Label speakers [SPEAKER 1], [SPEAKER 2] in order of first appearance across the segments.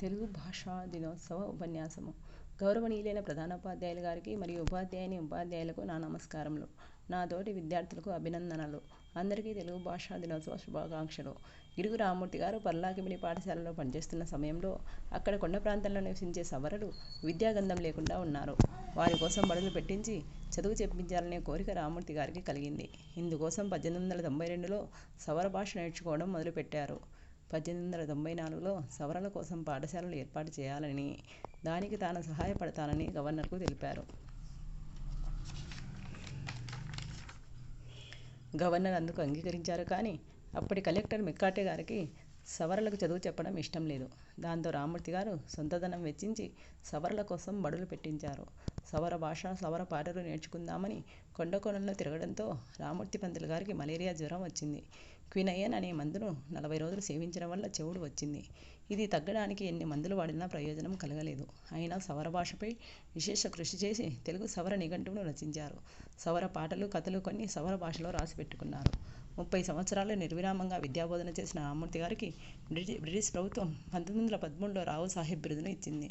[SPEAKER 1] తెలుగు భాషా దినోత్సవ ఉపన్యాసము. గౌరవనీయులైన ప్రధానోపాధ్యాయులు గారికి మరియు ఉపాధ్యాయుని ఉపాధ్యాయులకు నా నమస్కారములు. నా తోటి విద్యార్థులకు అభినందనలు. అందరికీ తెలుగు భాషా దినోత్సవ శుభాకాంక్షలు. గిడుగు రామ్మూర్తి గారు పర్లాకిమిడి పాఠశాలలో పనిచేస్తున్న సమయంలో అక్కడ కొండ ప్రాంతంలో నివసించే సవరలు విద్యాగంధం లేకుండా ఉన్నారు. వారి కోసం బడులు పెట్టించి చదువు చెప్పించాలనే కోరిక రామ్మూర్తి గారికి కలిగింది. ఇందుకోసం పద్దెనిమిది వందల తొంభై రెండులో సవర భాష నేర్చుకోవడం మొదలుపెట్టారు. పద్దెనిమిది వందల తొంభై నాలుగులో సవరల కోసం పాఠశాలలు ఏర్పాటు చేయాలని దానికి తాను సహాయపడతానని గవర్నర్కు తెలిపారు. గవర్నర్ అందుకు అంగీకరించారు కానీ అప్పటి కలెక్టర్ మిక్కాటే గారికి సవరలకు చదువు చెప్పడం ఇష్టం లేదు. దాంతో రామ్మూర్తి గారు సొంతధనం వెచ్చించి సవరల కోసం బడులు పెట్టించారు. సవర భాష సవర పాటలు నేర్చుకుందామని కొండకోణంలో తిరగడంతో రామ్మూర్తి పంతులు గారికి మలేరియా జ్వరం వచ్చింది. క్వినయన్ అనే మందును నలభై రోజులు సేవించడం వల్ల చెవుడు వచ్చింది. ఇది తగ్గడానికి ఎన్ని మందులు వాడినా ప్రయోజనం కలగలేదు. అయినా సవర భాషపై విశేష కృషి చేసి తెలుగు సవర నిఘంటువును రచించారు. సవర పాటలు కథలు కొన్ని సవర భాషలో రాసి పెట్టుకున్నారు. ముప్పై సంవత్సరాలు నిర్విరామంగా విద్యాబోధన చేసిన రామ్మూర్తి గారికి బ్రిటి బ్రిటిష్ ప్రభుత్వం పంతొమ్మిది వందల పదమూడులో రావు సాహెబ్ బిరుదును ఇచ్చింది.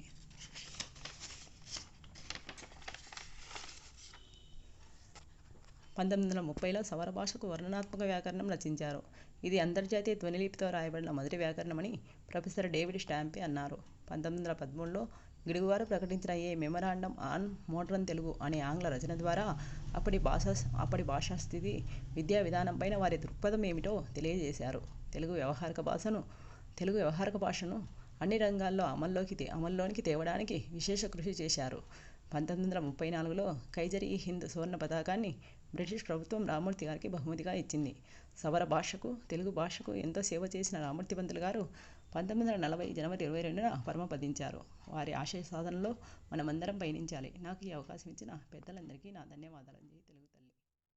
[SPEAKER 1] పంతొమ్మిది వందల ముప్పైలో సవర భాషకు వర్ణనాత్మక వ్యాకరణం రచించారు. ఇది అంతర్జాతీయ ధ్వనిలిపితో రాయబడిన మొదటి వ్యాకరణమని ప్రొఫెసర్ డేవిడ్ స్టాంపే అన్నారు. పంతొమ్మిది వందల పదమూడులో గిడుగువారు ప్రకటించిన a memorandum on modern Telugu అనే ఆంగ్ల రచన ద్వారా అప్పటి భాషా అప్పటి భాషా స్థితి విద్యా విధానంపైన వారి దృక్పథం ఏమిటో తెలియజేశారు. తెలుగు వ్యవహారిక భాషను తెలుగు వ్యవహారిక భాషను అన్ని రంగాల్లో అమల్లోకి అమల్లోనికి తేవడానికి విశేష కృషి చేశారు. పంతొమ్మిది వందల ముప్పై నాలుగులో కైజరి ఈ హింద్ సువర్ణ పతాకాన్ని బ్రిటిష్ ప్రభుత్వం రామూర్తి గారికి బహుమతిగా ఇచ్చింది. సవర భాషకు తెలుగు భాషకు ఎంతో సేవ చేసిన రామూర్తి పంతులు గారు పంతొమ్మిది వందల నలభై జనవరి ఇరవై రెండున పరమపదించారు వారి ఆశయ సాధనలో మనమందరం పయనించాలి. నాకు ఈ అవకాశం ఇచ్చిన పెద్దలందరికీ నా ధన్యవాదాలు.